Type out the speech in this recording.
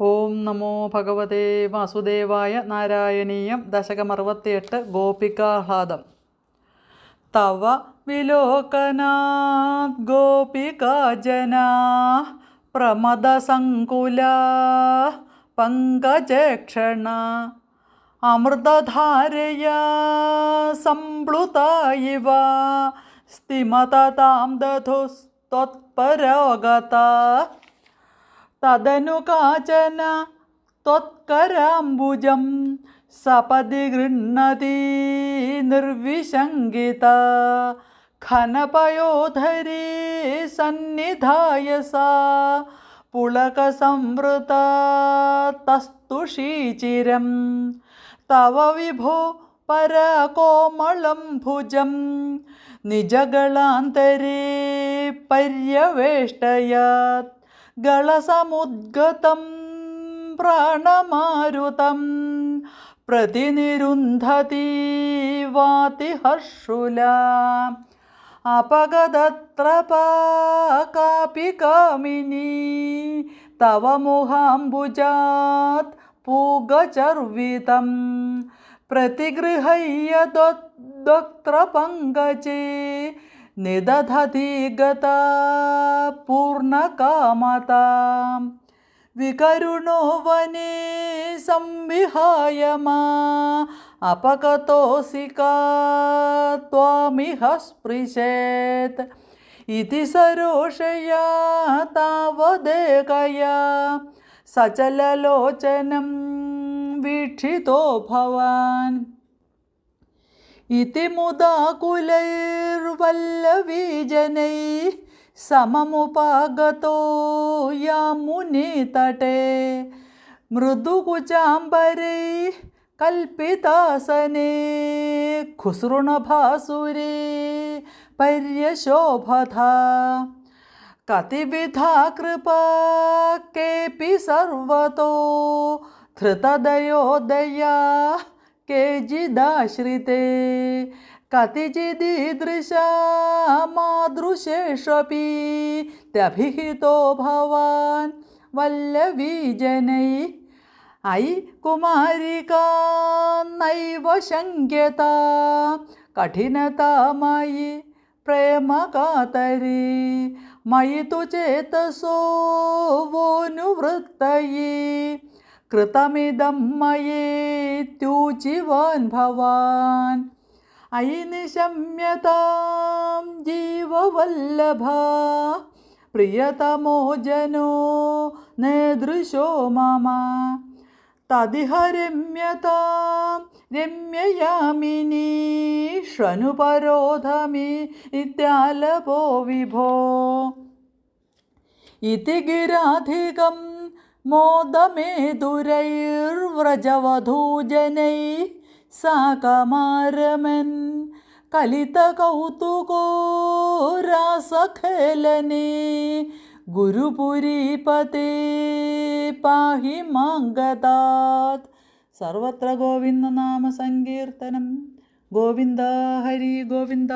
ഓം നമോ ഭഗവതേ വാസുദേവായ നാരായണീയം ദശകമറുപത്തിയെട്ട് ഗോപികാഹ്ലാദം തവ വിലോകനാത് ഗോപികാജനാ പ്രമദസങ്കുല പങ്കജക്ഷണ അമൃതധാരയാ സംപ്ലുതായിവ സ്ഥിമതതാം ദധുസ്ത്വത്പരോഗത തദനു കാചന ത്വത്കരാംബുജം സപതി ഗൃഹണതി നിർവിശങ്കിത ഖനപയോധരീ സന്നിധായ സാ പുളകസംവൃത തസ്തുഷീചിരം തവ വിഭോ പരകോമളം ഭുജം നിജകളാന്തരേ പര്യവേഷ്ടയാത് ഗളസമുദ്ഗതം പ്രാണമാരുതം പ്രതിനിരുന്ധതി വാതി ഹർഷുല അപഗതത്ര കാപി കാമിനി തവ മുഹാംബുജാത് പൂഗചർവിതം. പ്രതിഗൃഹയ്യദ്വക്ത്ര പങ്കജേ നിദധതി ഗത പൂർണകാമത വികരുണോ വനേ സംവിഹായ മാ അപകതോസികാ ത്വാമിഹ സ്പൃശേത്. ഇതി സരോഷയാ താവദേകയാ. സചലലോചനം വീക്ഷിതോ ഭവാൻ. इति मुदाकुलैर्वल्लवीजन समुपागत या मुनितटे मृदुकुचाबरे कलितासने खुसृण भासुरी पर्यशोभथा। कतिविधा कृपा केपि सर्वतो, धृतदयोदया केचिदाश्रिते कतिचिदीदृशा मादृशेष्वपि त्यभिहितो भवान् वल्लवीजनै अयि कुमारिका नैव शङ्क्यता कठिनता मयि प्रेमकातरी मयि तु चेतसो वोऽनुवृत्तये കൃതമിതം മയേത്യൂചിവാൻ ഭവാൻ. അയി നിശമ്യതാം ജീവവല്ലഭ. പ്രിയതമോ ജനോ നേദൃശോ മമ. തതിഹ രമ്യതാം രമ്യയാമിനി. ഷ്വനുപരോധമി ഇത്യാലപോ വിഭോ. ഇതി ഗിരാധികം മോദമേതുരൈർവ്രജവധൂജനൈ സാകമാരമൻ കലിതകൗതുകോ രാസഖേലനേ ഗുരുപുരീപതേ പാഹി മാങ്കതാത് സർവത്ര ഗോവിന്ദനാമ സങ്കീർത്തനം ഗോവിന്ദ ഹരി ഗോവിന്ദ.